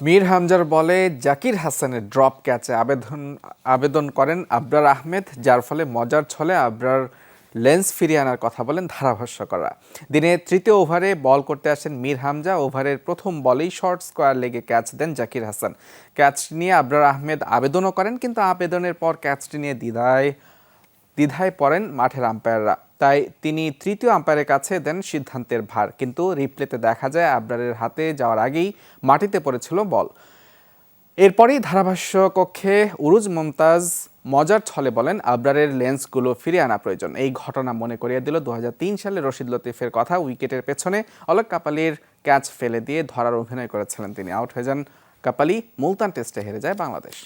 মীর হামজার বলে জাকির হাসানের ড্রপ ক্যাচে আবেদন আবেদন করেন আবরার আহমেদ, যার ফলে মজার ছলে আবরার লেন্স ফিরিয়ে আনার কথা বলেন ধারাভাষ্যকররা। দিনে তৃতীয় ওভারে বল করতে আসেন মীর হামজা। ওভারের প্রথম বলেই শর্ট স্কোয়ার লেগে ক্যাচ দেন জাকির হাসান। ক্যাচটি নিয়ে আবরার আহমেদ আবেদনও করেন, কিন্তু আবেদনের পর ক্যাচটি নিয়ে দ্বিধায় দ্বিধায় পড়েন মাঠের আম্পায়াররা। তাই তিনি তৃতীয় আম্পায়ারের কাছে দেন সিদ্ধান্তের ভার। কিন্তু রিপ্লেতে দেখা যায় আবরারের হাতে যাওয়ার আগেই মাটিতে পড়েছিল বল। এরপরেই ধারাভাষ্য কক্ষে উরুজ মমতাজ মজার ছলে বলেন, আবরারের লেন্সগুলো ফিরিয়ে আনা প্রয়োজন। এই ঘটনা মনে করিয়ে দিল দু হাজার তিন সালে রশিদ লতিফের কথা উইকেটের পেছনে অলোক কাপালির ক্যাচ ফেলে দিয়ে ধরার অভিনয় করেছিলেন তিনি। আউট হয়ে যান কাপালি, মুলতান টেস্টে হেরে যায় বাংলাদেশ।